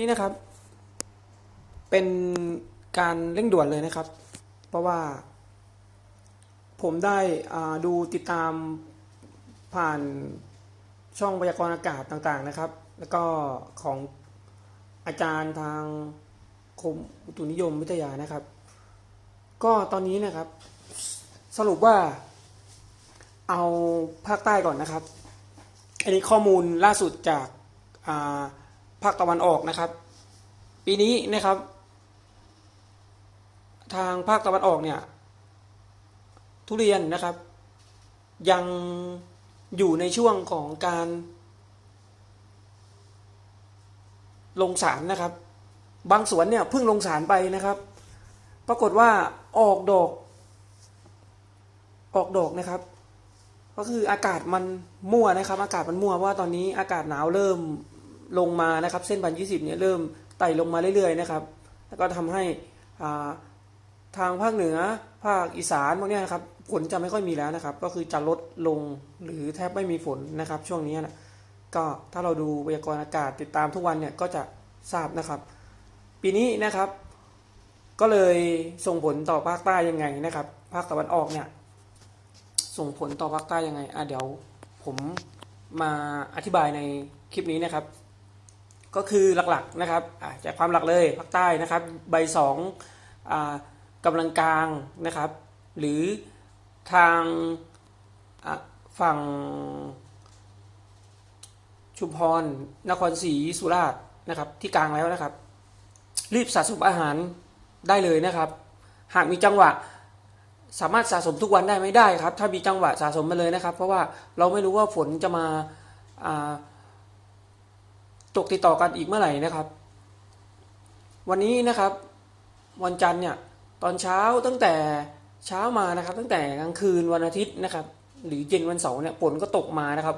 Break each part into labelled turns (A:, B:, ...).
A: นี่นะครับ เป็นการเร่งด่วนเลยนะครับ เพราะว่า ผมได้อ่าดูติดตามผ่านช่องพยากรณ์อากาศต่างๆนะครับ แล้วก็ของอาจารย์ทางคมอุตุนิยมวิทยานะครับ ก็ตอนนี้นะครับ สรุปว่า เอาภาคใต้ก่อนนะครับ อันนี้ข้อมูลล่าสุดจากอ่า ภาคตะวันออกนะครับ ปีนี้นะครับ ทางภาคตะวันออกเนี่ย ทุเรียนนะครับ ยังอยู่ในช่วงของการ ลงสารนะครับ บางสวนเนี่ยเพิ่งลงสารไปนะครับ ปรากฏว่าออกดอก ออกดอกนะครับก็คืออากาศมันมั่วนะครับ อากาศมันมั่วเพราะว่าตอนนี้อากาศหนาวเริ่ม ลงมานะครับ เส้นพันยี่สิบเนี่ยเริ่มไต่ลงมาเรื่อยๆนะครับ แล้วก็ทำให้อ่าทางภาคเหนือภาคอีสานพวกเนี้ยนะครับฝนจะไม่ค่อยมีแล้วนะครับ ก็คือจะลดลงหรือแทบไม่มีฝนนะครับ ช่วงนี้นะก็ถ้าเราดูพยากรณ์อากาศติดตามทุกวันเนี่ยก็จะทราบนะครับ ปีนี้นะครับ ก็เลยส่งผลต่อภาคใต้ยังไงนะครับ ภาคตะวันออกเนี่ยส่งผลต่อภาคใต้ยังไงอะเดี๋ยวผมมาอธิบายในคลิปนี้นะครับ ก็คือหลักๆนะครับอะจากความหลักเลยภาคใต้นะครับ ใบสองอ่ากำลังกลางนะครับ หรือทางฝั่งชุมพร นครศรีสุราษฎร์นะครับ ที่กลางแล้วนะครับ รีบสะสมอาหารได้เลยนะครับ หากมีจังหวะสามารถสะสมทุกวันได้ไม่ได้ครับ ถ้ามีจังหวะสะสมมาเลยนะครับ เพราะว่าเราไม่รู้ว่าฝนจะมาอ่า ตกติดต่อกันอีกเมื่อไหร่นะครับ วันนี้นะครับ วันจันทร์เนี่ยตอนเช้าตั้งแต่เช้ามานะครับ ตั้งแต่กลางคืนวันอาทิตย์นะครับ หรือเย็นวันเสาร์เนี่ยฝนก็ตกมานะครับ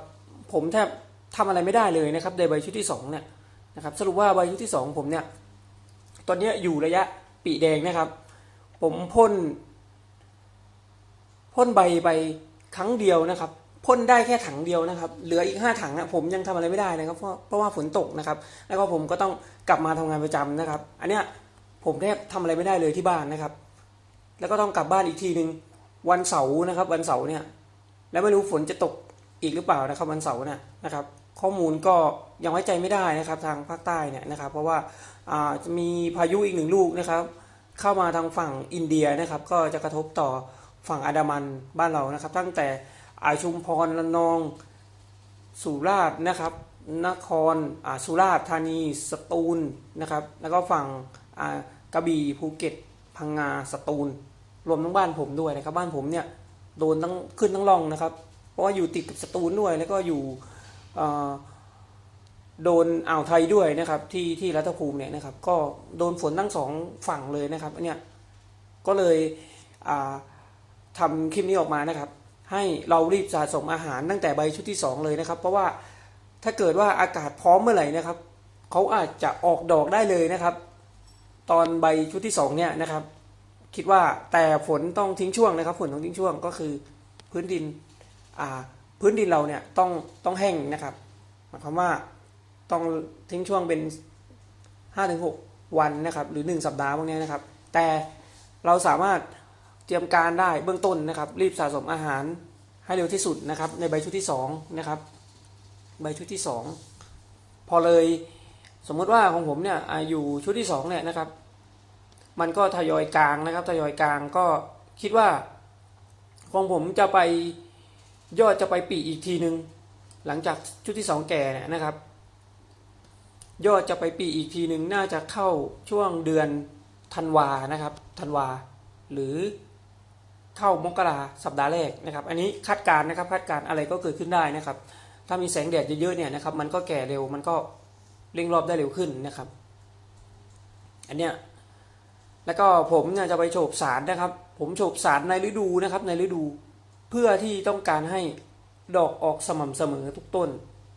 A: ผมแทบทำอะไรไม่ได้เลยนะครับในใบชุดที่สองเนี่ยนะครับ สรุปว่าใบชุดที่สองผมเนี่ย ตอนนี้อยู่ระยะปีแดงนะครับ ผมพ่นพ่นใบไปครั้งเดียวนะครับ พ่นได้แค่ถังเดียวนะครับ เหลืออีกห้าถังอะผมยังทำอะไรไม่ได้นะครับเพราะเพราะว่าฝนตกนะครับ แล้วก็ผมก็ต้องกลับมาทำงานประจำนะครับ อันเนี้ยผมแทบทำอะไรไม่ได้เลยที่บ้านนะครับ แล้วก็ต้องกลับบ้านอีกทีหนึ่งวันเสาร์นะครับ วันเสาร์เนี่ย แล้วไม่รู้ฝนจะตกอีกหรือเปล่านะครับ วันเสาร์เนี่ยนะครับ ข้อมูลก็ยังไว้ใจไม่ได้นะครับ ทางภาคใต้เนี่ยนะครับ เพราะว่าอ่าจะมีพายุอีกหนึ่งลูกนะครับ เข้ามาทางฝั่งอินเดียนะครับ ก็จะกระทบต่อฝั่งอันดามันบ้านเรานะครับ ตั้งแต่ อาชุมพรละนอง สุราษฎร์นะครับ นครอ่าสุราษฎร์ธานีสตูลนะครับ แล้วก็ฝั่งอ่ากระบี่ภูเก็ต พังงาสตูล รวมทั้งบ้านผมด้วยนะครับ บ้านผมเนี่ยโดนทั้งขึ้นทั้งล่องนะครับ เพราะว่าอยู่ติดกับสตูลด้วย แล้วก็อยู่โดนอ่าวไทยด้วยนะครับ ที่ที่รัฐภูมิเนี่ยนะครับ ก็โดนฝนทั้งสองฝั่งเลยนะครับเนี้ยก็เลยอ่าทำคลิปนี้ออกมานะครับ ให้เรารีบสะสมอาหารตั้งแต่ใบชุดที่สองเลยนะครับ เพราะว่าถ้าเกิดว่าอากาศพร้อมเมื่อไหร่นะครับเขาอาจจะออกดอกได้เลยนะครับ ตอนใบชุดที่สองเนี่ยนะครับ คิดว่าแต่ฝนต้องทิ้งช่วงนะครับ ฝนต้องทิ้งช่วงก็คือพื้นดินอ่าพื้นดินเราเนี่ยต้องต้องแห้งนะครับหมายความว่าต้องทิ้งช่วงเป็นห้าถึงหกวันนะครับ หรือหนึ่งสัปดาห์พวกนี้นะครับ แต่เราสามารถ เตรียมการได้เบื้องต้นนะครับ รีบสะสมอาหารให้เร็วที่สุดนะครับ ในใบชุดที่สองนะครับ ใบชุดที่สองพอเลยสมมติว่าของผมเนี่ยอยู่ชุดที่สองเนี่ยนะครับ มันก็ทยอยกลางนะครับ ทยอยกลางก็คิดว่า ของผมจะไปยอดจะไปปีอีกทีหนึ่งหลังจากชุดที่สองแก่เนี่ยนะครับ ยอดจะไปปีอีกทีหนึ่งน่าจะเข้าช่วงเดือนธันวานะครับธันวา หรือ เข้ามกราสัปดาห์แรกนะครับ อันนี้คาดการณ์นะครับคาดการณ์อะไรก็เกิดขึ้นได้นะครับ ถ้ามีแสงแดดเยอะๆเนี่ยนะครับ มันก็แก่เร็วมันก็เร่งรอบได้เร็วขึ้นนะครับ อันเนี้ยแล้วก็ผมเนี่ยจะไปโฉบสารนะครับ ผมโฉบสารในฤดูนะครับ ในฤดูเพื่อที่ต้องการให้ดอกออกสม่ำเสมอทุกต้น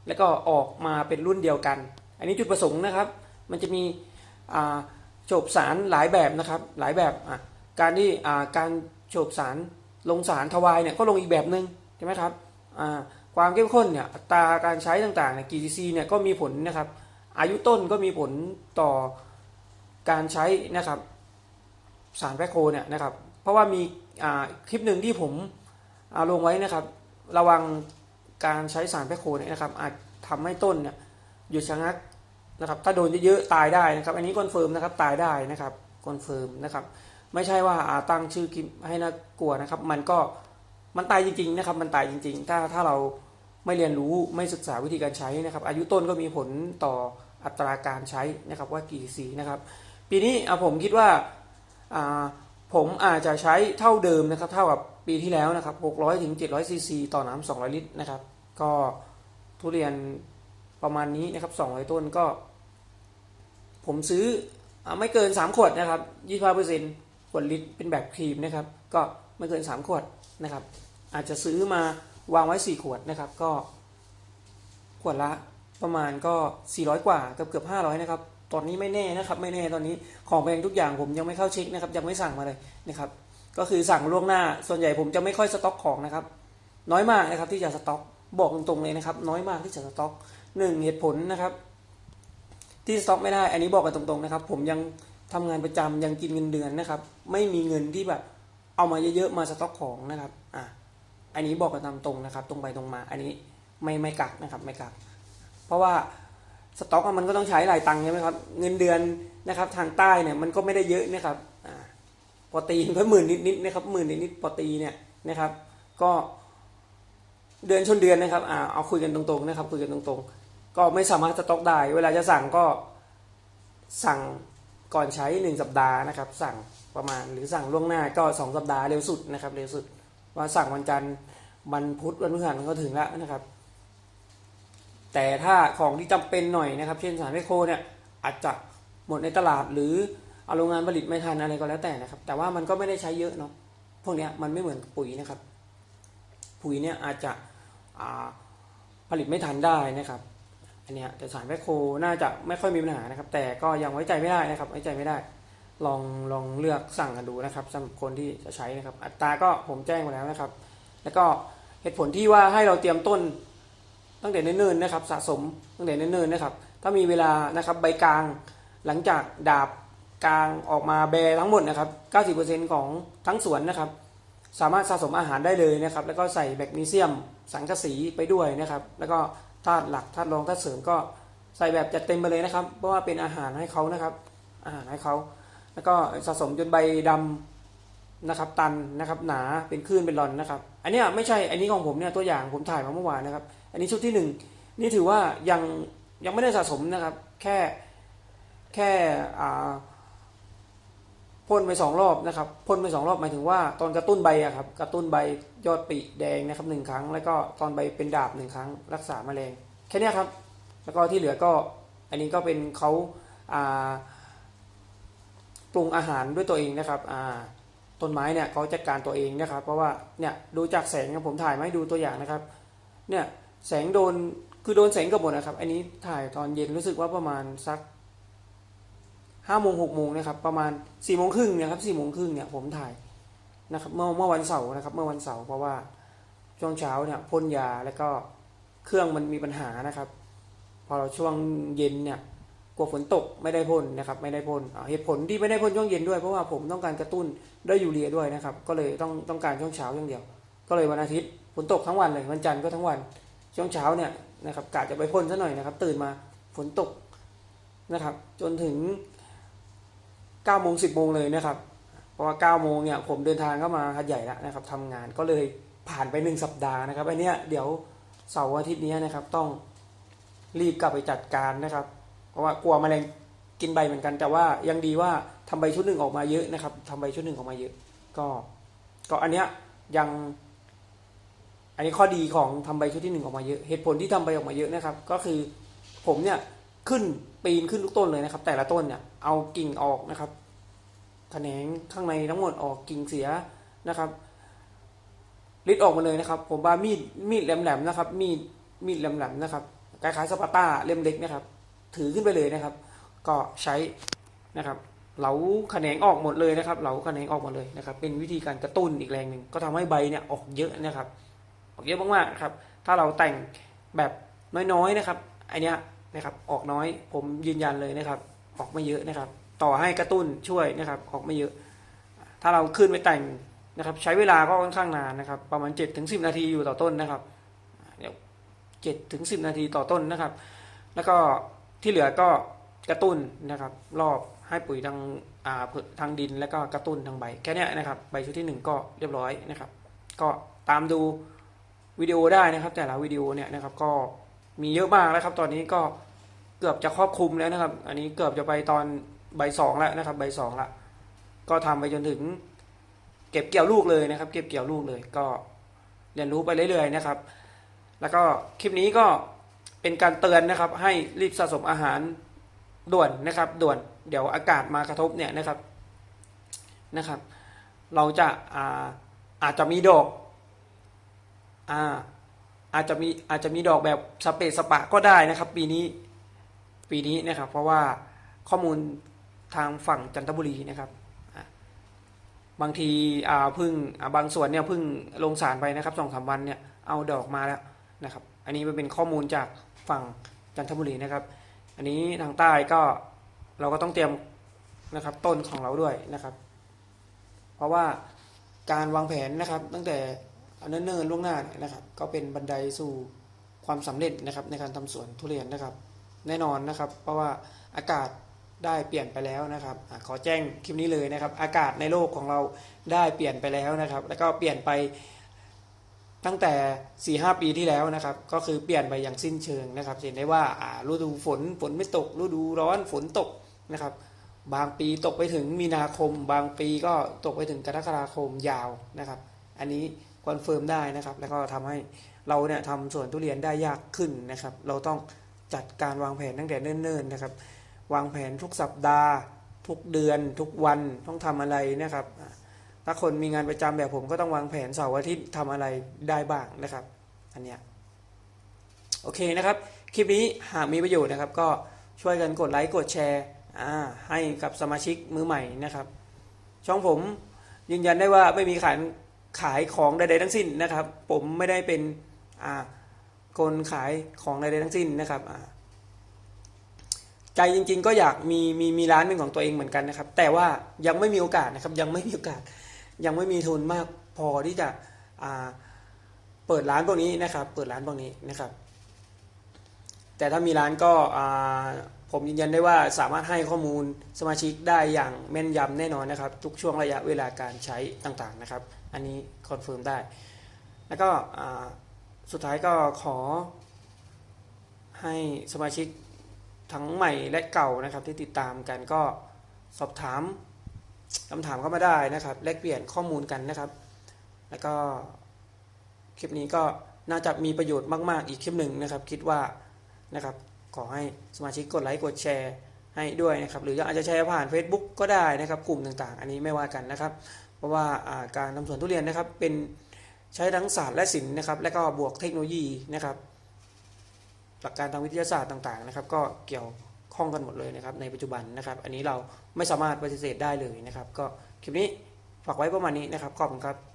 A: แล้วก็ออกมาเป็นรุ่นเดียวกัน อันนี้จุดประสงค์นะครับ มันจะมีโฉบสารหลายแบบนะครับ หลายแบบการที่การ โฉบสารลงสารทวายเนี่ยก็ลงอีกแบบหนึ่งใช่ไหมครับความเข้มข้นเนี่ยอัตราการใช้ต่างๆเนี่ย GTC เนี่ยก็มีผลนะครับ อายุต้นก็มีผลต่อการใช้นะครับสารแพคโคเนี่ยนะครับ เพราะว่ามีคลิปหนึ่งที่ผมลงไว้นะครับ ระวังการใช้สารแพคโคเนี่ยนะครับ อาจทำให้ต้นเนี่ยหยุดชะงักนะครับ ถ้าโดนเยอะๆตายได้นะครับ อันนี้คอนเฟิร์มนะครับตายได้นะครับคอนเฟิร์มนะครับ ไม่ใช่ว่าอาตั้งชื่อคลิปให้น่ากลัวนะครับ มันก็มันตายจริงๆนะครับ มันตายจริง ๆ ถ้าถ้าเราไม่เรียนรู้ไม่ศึกษาวิธีการใช้นะครับ อายุต้นก็มีผลต่ออัตราการใช้นะครับว่ากี่สีนะครับ ปีนี้ผมคิดว่าผมอาจจะใช้เท่าเดิมนะครับ เท่ากับปีที่แล้วนะครับ 600ถึง700ซีซีต่อน้ำ200 ลิตรนะครับ ก็ทุเรียนประมาณนี้นะครับ 200 ต้นก็ ผมซื้ออไม่เกิน 3 ขวดนะครับ25% ขวดลิตรเป็นแบบครีมนะครับ ก็ไม่เกิน 3 ขวดนะครับ อาจจะซื้อมาวางไว้ 4 ขวดนะครับ ก็ขวดละประมาณก็ 400 กว่าเกือบเกือบ500 นะครับ ตอนนี้ไม่แน่นะครับ ไม่แน่ตอนนี้ของแพงทุกอย่างผมยังไม่เข้าเช็คนะครับ ยังไม่สั่งมาเลยนะครับ ก็คือสั่งล่วงหน้า ส่วนใหญ่ผมจะไม่ค่อยสต็อกของนะครับ น้อยมากนะครับที่จะสต็อกบอกตรงๆเลยนะครับ น้อยมากที่จะสต็อกหนึ่งเหตุผลนะครับ ที่สต็อกไม่ได้ อันนี้บอกกันตรงๆนะครับ ผมยัง ทำงานประจำยังกินเงินเดือนนะครับ ไม่มีเงินที่แบบเอามาเยอะๆมาสต็อกของนะครับอะอันนี้บอกกันตามตรงนะครับ ตรงไปตรงมา อันนี้ไม่ไม่กักนะครับไม่กัก เพราะว่าสต็อกอะมันก็ต้องใช้หลายตังค์ใช่ไหมครับเงินเดือนนะครับ ทางใต้เนี่ยมันก็ไม่ได้เยอะนะครับอ่าปอตีมันก็หมื่นนิดๆนะครับหมื่นนิดๆปอตีเนี่ยนะครับ ก็เดือนชนเดือนนะครับอ่าเอาคุยกันตรงๆนะครับ คุยกันตรงๆ ก็ไม่สามารถสต็อกได้ เวลาจะสั่งก็สั่ง ก่อนใช้หนึ่งสัปดาห์นะครับ สั่งประมาณหรือสั่งล่วงหน้าก็สองสัปดาห์เร็วสุดนะครับ เร็วสุดว่าสั่งวันจันทร์วันพุธวันพฤหัสมันก็ถึงแล้วนะครับ แต่ถ้าของที่จำเป็นหน่อยนะครับ เช่นสารไมโครเนี่ยอาจจะหมดในตลาดหรือเอาโรงงานผลิตไม่ทันอะไรก็แล้วแต่นะครับ แต่ว่ามันก็ไม่ได้ใช้เยอะเนาะพวกนี้มันไม่เหมือนปุ๋ยนะครับ ปุ๋ยเนี่ยอาจจะผลิตไม่ทันได้นะครับ อันนี้แต่สารแมคโครน่าจะไม่ค่อยมีปัญหานะครับ แต่ก็ยังไว้ใจไม่ได้นะครับ ไว้ใจไม่ได้ ลองลองเลือกสั่งกันดูนะครับสำหรับคนที่จะใช้นะครับ อัตราก็ผมแจ้งมาแล้วนะครับ แล้วก็เหตุผลที่ว่าให้เราเตรียมต้นตั้งแต่เนิ่นๆนะครับ สะสมตั้งแต่เนิ่นๆนะครับ ถ้ามีเวลานะครับใบกลางหลังจากดาบกลางออกมาแบรทั้งหมดนะครับ 90%ของทั้งสวนนะครับ สามารถสะสมอาหารได้เลยนะครับ แล้วก็ใส่แมกนีเซียม สังกะสีไปด้วยนะครับ แล้วก็ ธาตุหลักธาตุรองธาตุเสริมก็ใส่แบบจัดเต็มไปเลยนะครับ เพราะว่าเป็นอาหารให้เขานะครับ อาหารให้เขา แล้วก็สะสมจนใบดำนะครับ ตันนะครับหนาเป็นคลื่นเป็นรอนนะครับ อันนี้ไม่ใช่อันนี้ของผมเนี่ยตัวอย่างผมถ่ายมาเมื่อวานนะครับ อันนี้ชุดที่หนึ่งนี่ถือว่ายังยังไม่ได้สะสมนะครับ แค่แค่อ่า พ่นไปสองรอบนะครับพ่นไปสองรอบหมายถึงว่าตอนกระตุ้นใบอะครับกระตุ้นใบยอดปีแดงนะครับหนึ่งครั้ง แล้วก็ตอนใบเป็นดาบหนึ่งครั้ง รักษาแมลงแค่นี้ครับ แล้วก็ที่เหลือก็อันนี้ก็เป็นเขาาปรุงอาหารด้วยตัวเองนะครับต้นไม้เนี่ยเขาจัดการตัวเองนะครับ เพราะว่าเนี่ยดูจากแสงนะผมถ่ายมาให้ดูตัวอย่างนะครับเนี่ยแสงโดนคือโดนแสงกับหมดนะครับ อันนี้ถ่ายตอนเย็นรู้สึกว่าประมาณสัก ห้าโมงหกโมงนะครับประมาณสี่โมงครึ่งเนี่ยครับสี่โมงครึ่งเนี่ยผมถ่ายนะครับเมื่อเมื่อวันเสาร์นะครับเมื่อวันเสาร์เพราะว่าช่วงเช้าเนี่ยพ่นยาแล้วก็เครื่องมันมีปัญหานะครับ พอเราช่วงเย็นเนี่ยกลัวฝนตกไม่ได้พ่นนะครับ ไม่ได้พ่นเหตุผลที่ไม่ได้พ่นช่วงเย็นด้วยเพราะว่าผมต้องการกระตุ้นด้วยยูเรียด้วยนะครับ ก็เลยต้องต้องการช่วงเช้าอย่างเดียว ก็เลยวันอาทิตย์ฝนตกทั้งวันเลยวันจันทร์ก็ทั้งวันช่วงเช้าเนี่ยนะครับกะจะไปพ่นซะหน่อยนะครับ ตื่นมาฝนตกนะครับ จนถึง 9โมง10โมงเลยนะครับ เพราะว่า9โมงเนี่ยผมเดินทางเข้ามาหัดใหญ่แล้วนะครับทำงานก็เลยผ่านไปหนึ่งสัปดาห์นะครับอันเนี้ยเดี๋ยวเสาร์อาทิตย์นี้นะครับต้องรีบกลับไปจัดการนะครับ เพราะว่ากลัวแมลงกินใบเหมือนกัน แต่ว่ายังดีว่าทำใบชุดหนึ่งออกมาเยอะนะครับทำใบชุดหนึ่งออกมาเยอะ ก็ก็อันเนี้ยยัง อันนี้ข้อดีของทำใบชุดที่หนึ่งออกมาเยอะเหตุผลที่ทำใบออกมาเยอะนะครับ ก็คือผมเนี่ยขึ้นปีนขึ้นทุกต้นเลยนะครับ แต่ละต้นเนี่ยเอากิ่งออกนะครับ แขนงข้างในทั้งหมดออกกิ่งเสียนะครับริดออกมาเลยนะครับ ผมว่ามีดมีดแหลมๆนะครับ มีดมีดแหลมๆนะครับคล้ายๆสปาต้าเล่มเล็กนะครับ ถือขึ้นไปเลยนะครับ ก็ใช้นะครับ เหลาแขนงออกหมดเลยนะครับ เหลาแขนงออกหมดเลยนะครับ เป็นวิธีการกระตุ้นอีกแรงหนึ่งก็ทำให้ใบเนี่ยออกเยอะนะครับ ออกเยอะมากๆครับ ถ้าเราแต่งแบบน้อยๆนะครับไอเนี้ยนะครับ ออกน้อยผมยืนยันเลยนะครับ ออกไม่เยอะนะครับ ต่อให้กระตุ้นช่วยนะครับออกไม่เยอะ ถ้าเราขึ้นไปแต่งนะครับ ใช้เวลาก็ค่อนข้างนานนะครับ ประมาณ7ถึง10นาทีอยู่ต่อต้นนะครับเดี๋ยว7ถึง10นาทีต่อต้นนะครับ แล้วก็ที่เหลือก็กระตุ้นนะครับ รอบให้ปุ๋ยทางอ่าทางดินแล้วก็กระตุ้นทางใบแค่นี้นะครับ ใบชุดที่หนึ่งก็เรียบร้อยนะครับ ก็ตามดูวิดีโอได้นะครับ แต่ละวิดีโอเนี่ยนะครับก็มีเยอะมากแล้วครับ ตอนนี้ก็เกือบจะครอบคลุมแล้วนะครับ อันนี้เกือบจะไปตอน ใบสองแล้วนะครับ ใบสองละก็ทำไปจนถึง เก็บเกี่ยวลูกเลยนะครับ เก็บเกี่ยวลูกเลย ก็เรียนรู้ไปเรื่อยๆนะครับ แล้วก็คลิปนี้ก็เป็นการเตือนนะครับ ให้รีบสะสมอาหารด่วนนะครับ ด่วนเดี๋ยวอากาศมากระทบเนี่ยนะครับนะครับ เราจะอาอาจจะมีดอกอาอาจจะมีอาจจะมีดอกแบบสเปซสปะก็ได้นะครับ ปีนี้ปีนี้นะครับ เพราะว่าข้อมูล ทางฝั่งจันทบุรีนะครับบางทีอ่าพึ่งบางส่วนเนี่ยพึ่งลงสารไปนะครับสองสามวันเนี่ยเอาดอกมาแล้วนะครับ อันนี้เป็นข้อมูลจากฝั่งจันทบุรีนะครับ อันนี้ทางใต้ก็เราก็ต้องเตรียมนะครับต้นของเราด้วยนะครับ เพราะว่าการวางแผนนะครับ ตั้งแต่เนิ่นๆล่วงหน้าเนี่ยนะครับ ก็เป็นบันไดสู่ความสำเร็จนะครับในการทำสวนทุเรียนนะครับ แน่นอนนะครับ เพราะว่าอากาศ ได้เปลี่ยนไปแล้วนะครับอขอแจ้งคลิปนี้เลยนะครับ อากาศในโลกของเราได้เปลี่ยนไปแล้วนะครับ แล้วก็เปลี่ยนไปตั้งแต่4ีหปีที่แล้วนะครับ ก็คือเปลี่ยนไปอย่างสิ้นเชิงนะครับ เห็นได้ว่าฤดูฝนฝนไม่ตก ฤดูร้อนฝนตกนะครับ บางปีตกไปถึงมีนาคม บางปีก็ตกไปถึงกรกฎาคมยาวนะครับ อันนี้คอนเฟิร์มได้นะครับ แล้วก็ทำให้เราเนี่ยทำสวนทุเรียนได้ยากขึ้นนะครับ เราต้องจัดการวางแผนตั้งแต่เนิ่นๆนะครับ วางแผนทุกสัปดาห์ ทุกเดือนทุกวันต้องทำอะไรนะครับ ถ้าคนมีงานประจำแบบผมก็ต้องวางแผนเสาร์อาทิตย์ทำอะไรได้บ้างนะครับ อันเนี้ยโอเคนะครับ คลิปนี้หากมีประโยชน์นะครับ ก็ช่วยกันกดไลค์กดแชร์ให้กับสมาชิกมือใหม่นะครับ ช่องผมยืนยันได้ว่าไม่มีขายขายของใดๆทั้งสิ้นนะครับ ผมไม่ได้เป็นคนขายของใดๆทั้งสิ้นนะครับ ใจจริง ๆ ก็อยากมีมีมีร้านเป็นของตัวเองเหมือนกันนะครับ แต่ว่ายังไม่มีโอกาสนะครับ ยังไม่มีโอกาส ยังไม่มีทุนมากพอที่จะเปิดร้านพวกนี้นะครับ เปิดร้านพวกนี้นะครับ แต่ถ้ามีร้านก็ผมยืนยันได้ว่าสามารถให้ข้อมูลสมาชิกได้อย่างแม่นยำแน่นอนนะครับ ทุกช่วงระยะเวลาการใช้ต่างๆนะครับ อันนี้คอนเฟิร์มได้ แล้วก็สุดท้ายก็ขอให้สมาชิก ทั้งใหม่และเก่านะครับที่ติดตามกันก็สอบถามคำถามเข้ามาได้นะครับแลกเปลี่ยนข้อมูลกันนะครับ แล้วก็คลิปนี้ก็น่าจะมีประโยชน์มากๆ อีกคลิปหนึ่งนะครับ คิดว่านะครับขอให้สมาชิกกดไลค์กดแชร์ให้ด้วยนะครับ หรืออาจจะแชร์ผ่าน Facebook ก็ได้นะครับ กลุ่มต่างๆ อันนี้ไม่ว่ากันนะครับ เพราะว่าการทำสวนทุเรียนนะครับเป็นใช้ทั้งศาสตร์และศิลป์นะครับ และก็บวกเทคโนโลยีนะครับ หลักการทางวิทยาศาสตร์ต่างๆนะครับ ก็เกี่ยวข้องกันหมดเลยนะครับในปัจจุบันนะครับ อันนี้เราไม่สามารถปฏิเสธได้เลยนะครับ ก็คลิปนี้ฝากไว้ประมาณนี้นะครับขอบคุณครับ